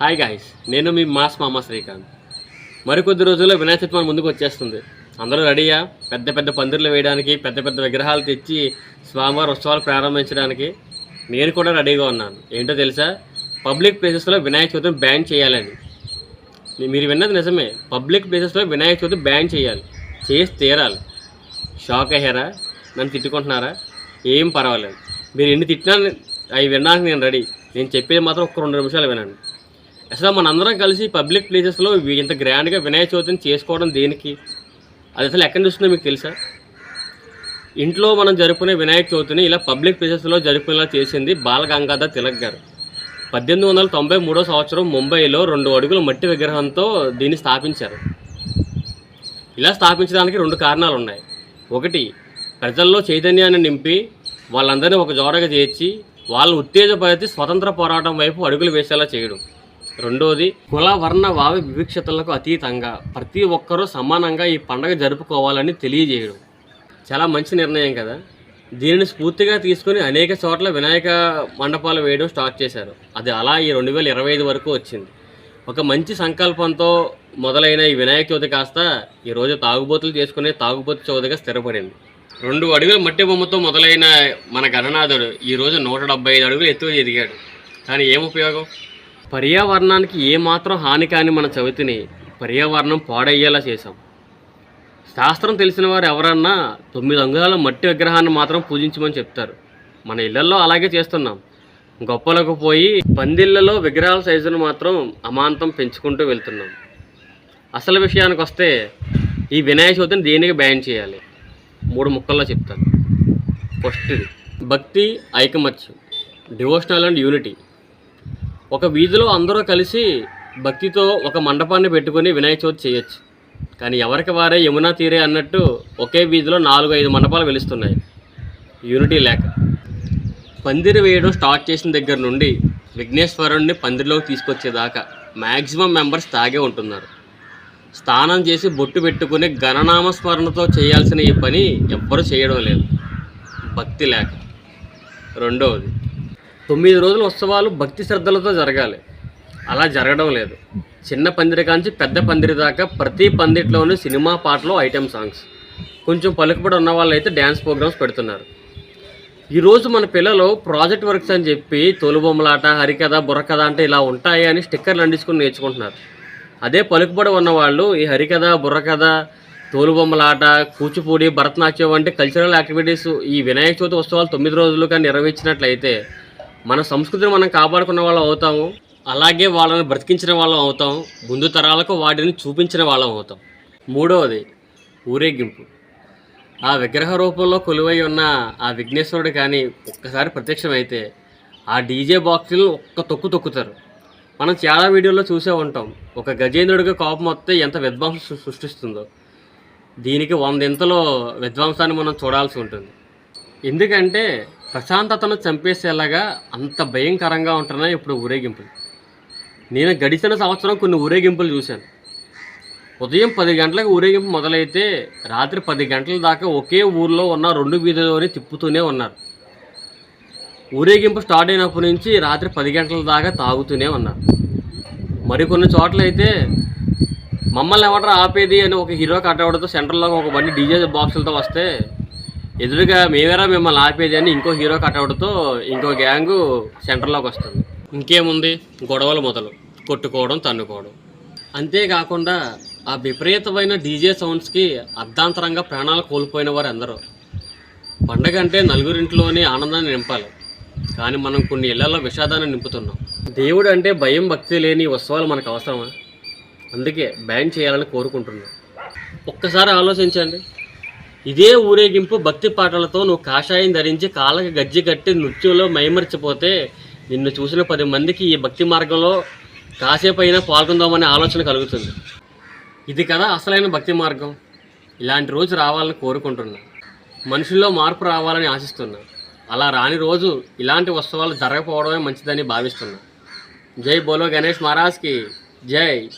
Hi guys నేను మీ mass మామ శ్రీకాంత్. మరికొద్ది రోజుల్లో వినాయక చవితి ముందుకు వచ్చేస్తుంది. అందరూ రెడీయా? పెద్ద పెద్ద పందిర్లు వేయడానికి పెద్ద పెద్ద విగ్రహాలు తెచ్చి స్వామివారి ఉత్సవాలు ప్రారంభించడానికి? నేను కూడా రెడీగా ఉన్నాను. ఏంటో తెలుసా? పబ్లిక్ ప్లేసెస్లో వినాయక చవితిని బ్యాన్ చేయాలని. మీరు విన్నది నిజమే. పబ్లిక్ ప్లేసెస్లో వినాయక చవితి బ్యాన్ చేయాలి. చేసి తీరాలి. షాక్ అయ్యారా? నన్ను తిట్టుకుంటున్నారా? ఏం పర్వాలేదు. మీరు ఎన్ని తిట్టినా అవి వినడానికి నేను రెడీ. నేను చెప్పేది మాత్రం ఒక రెండు నిమిషాలు వినండి. అసలు మనందరం కలిసి పబ్లిక్ ప్లేసెస్లో ఇంత గ్రాండ్గా వినాయక చవితిని చేసుకోవడం దేనికి? అది అసలు ఎక్కడ చూస్తుందో మీకు తెలుసా? ఇంట్లో మనం జరుపుకునే వినాయక చవితిని ఇలా పబ్లిక్ ప్లేసెస్లో జరుపుకునేలా చేసింది బాలగంగాధర్ తిలక్ గారు. పద్దెనిమిది వందల తొంభై మూడో సంవత్సరం ముంబైలో రెండు అడుగుల మట్టి విగ్రహంతో దీన్ని స్థాపించారు. ఇలా స్థాపించడానికి రెండు కారణాలు ఉన్నాయి. ఒకటి ప్రజల్లో చైతన్యాన్ని నింపి వాళ్ళందరినీ ఒక జోడగా చేర్చి వాళ్ళని ఉత్తేజపరిచి స్వతంత్ర పోరాటం వైపు అడుగులు వేసేలా చేయడం. రెండోది కుల వర్ణ వావ వివక్షతలకు అతీతంగా ప్రతి ఒక్కరూ సమానంగా ఈ పండగ జరుపుకోవాలని తెలియజేయడం. చాలా మంచి నిర్ణయం కదా. దీనిని స్ఫూర్తిగా తీసుకుని అనేక చోట్ల వినాయక మండపాలు వేయడం స్టార్ట్ చేశారు. అది అలా ఈ రెండు వేల ఇరవై ఐదు వరకు వచ్చింది. ఒక మంచి సంకల్పంతో మొదలైన ఈ వినాయక చవితి కాస్త ఈరోజు తాగుబోతులు చేసుకునే తాగుబోతు చవితిగా స్థిరపడింది. రెండు అడుగుల మట్టి బొమ్మతో మొదలైన మన గణనాథుడు ఈరోజు నూట డెబ్బై ఐదు అడుగులు ఎత్తుగా ఎదిగాడు. కానీ ఏం ఉపయోగం? పర్యావరణానికి ఏమాత్రం హాని కాని మన చవితిని పర్యావరణం పాడయ్యేలా చేశాం. శాస్త్రం తెలిసిన వారు ఎవరన్నా తొమ్మిది అంగుళాల మట్టి విగ్రహాన్ని మాత్రం పూజించమని చెప్తారు. మన ఇళ్ళలో అలాగే చేస్తున్నాం. గొప్పలకు పోయి పందిళ్ళలో విగ్రహాల సైజును మాత్రం అమాంతం పెంచుకుంటూ వెళ్తున్నాం. అసలు విషయానికి వస్తే ఈ వినాయక చవితిని దేనికి బ్యాన్ చేయాలి? మూడు ముక్కల్లో చెప్తాను. ఫస్ట్ది భక్తి ఐకమత్యం డివోషనల్ అండ్ యూనిటీ. ఒక వీధిలో అందరూ కలిసి భక్తితో ఒక మండపాన్ని పెట్టుకుని వినాయక చవితి చేయొచ్చు. కానీ ఎవరికి వారే యమునా తీరే అన్నట్టు ఒకే వీధిలో నాలుగు ఐదు మండపాలు వెలుస్తున్నాయి. యూనిటీ లేక. పందిరి వేయడం స్టార్ట్ చేసిన దగ్గర నుండి విఘ్నేశ్వరుణ్ణి పందిరిలోకి తీసుకొచ్చేదాకా మ్యాక్సిమం మెంబర్స్ తాగే ఉంటున్నారు. స్నానం చేసి బొట్టు పెట్టుకుని గణనామస్మరణతో చేయాల్సిన ఈ పని ఎవ్వరూ చేయడం లేదు. భక్తి లేక. రెండవది తొమ్మిది రోజుల ఉత్సవాలు భక్తి శ్రద్ధలతో జరగాలి. అలా జరగడం లేదు. చిన్న పందిరి కాంచి పెద్ద పందిరి దాకా ప్రతి పందిట్లోనూ సినిమా పాటలు ఐటెం సాంగ్స్. కొంచెం పలుకుబడి ఉన్న వాళ్ళు అయితే డ్యాన్స్ ప్రోగ్రామ్స్ పెడుతున్నారు. ఈరోజు మన పిల్లలు ప్రాజెక్ట్ వర్క్స్ అని చెప్పి తోలుబొమ్మలాట హరికథ బుర్రకథ అంటే ఇలా ఉంటాయి అని స్టిక్కర్లు అంటించుకుని నేర్చుకుంటున్నారు. అదే పలుకుబడి ఉన్నవాళ్ళు ఈ హరికథ బుర్రకథ తోలుబొమ్మలాట కూచిపూడి భరతనాట్యం వంటి కల్చరల్ యాక్టివిటీస్ ఈ వినాయక చవితి ఉత్సవాలు తొమ్మిది రోజులుగా నిర్వహించినట్లయితే మన సంస్కృతిని మనం కాపాడుకున్న వాళ్ళం అవుతాము. అలాగే వాళ్ళని బ్రతికించిన వాళ్ళం అవుతాం ముందు తరాలకు వాటిని చూపించిన వాళ్ళం అవుతాం. మూడవది ఊరేగింపు. ఆ విగ్రహ రూపంలో కొలువై ఉన్న ఆ విఘ్నేశ్వరుడు కానీ ఒక్కసారి ప్రత్యక్షమైతే ఆ డీజే బాక్సులు ఒక్క తొక్కు తొక్కుతారు. మనం చాలా వీడియోల్లో చూసే ఉంటాం. ఒక గజేంద్రుడికి కోపం వస్తే ఎంత విధ్వంసం సృష్టిస్తుందో. దీనికి వందింతలో విధ్వంసాన్ని మనం చూడాల్సి ఉంటుంది. ఎందుకంటే ప్రశాంతతను చంపేసేలాగా అంత భయంకరంగా ఉంటున్నాయి ఇప్పుడు ఊరేగింపులు. నేను గడిచిన సంవత్సరం కొన్ని ఊరేగింపులు చూశాను. ఉదయం పది గంటలకు ఊరేగింపు మొదలైతే రాత్రి పది గంటల దాకా ఒకే ఊర్లో ఉన్న రెండు వీధుల్లోనే తిప్పుతూనే ఉన్నారు. ఊరేగింపు స్టార్ట్ అయినప్పటి నుంచి రాత్రి పది గంటల దాకా తాగుతూనే ఉన్నారు. మరికొన్ని చోట్ల అయితే మమ్మల్ని ఎవడరా ఆపేది అని ఒక హీరో కట్టవడంతో సెంటర్లో ఒక బండి డీజే బాక్సులతో వస్తే ఎదురుగా మేమేరా మిమ్మల్ని ఆపేది అని ఇంకో హీరో కట్టవడంతో ఇంకో గ్యాంగు సెంటర్లోకి వస్తుంది. ఇంకేముంది? గొడవలు మొదలు. కొట్టుకోవడం తన్నుకోవడం. అంతేకాకుండా ఆ విపరీతమైన డీజే సౌండ్స్కి అర్ధాంతరంగా ప్రాణాలు కోల్పోయిన వారు అందరూ పండగ అంటే నలుగురింట్లోనే ఆనందాన్ని నింపాలి. కానీ మనం కొన్ని ఇళ్ళలో విషాదాన్ని నింపుతున్నాం. దేవుడు అంటే భయం భక్తి లేని ఉత్సవాలు మనకు అవసరమా? అందుకే బ్యాన్ చేయాలని కోరుకుంటున్నాం. ఒక్కసారి ఆలోచించండి. ఇదే ఊరేగింపు భక్తి పాటలతో నువ్వు కాషాయం ధరించి కాళ్ళకి గజ్జి కట్టి నృత్యంలో మైమరిచిపోతే నిన్ను చూసిన పది మందికి ఈ భక్తి మార్గంలో కాసేపు అయినా పాల్గొందామనే ఆలోచన కలుగుతుంది. ఇది కదా అసలైన భక్తి మార్గం. ఇలాంటి రోజు రావాలని కోరుకుంటున్నా. మనుషుల్లో మార్పు రావాలని ఆశిస్తున్నా. అలా రాని రోజు ఇలాంటి ఉత్సవాలు జరగకపోవడమే మంచిదని భావిస్తున్నా. జై బోలో గణేష్ మహారాజ్కి జై.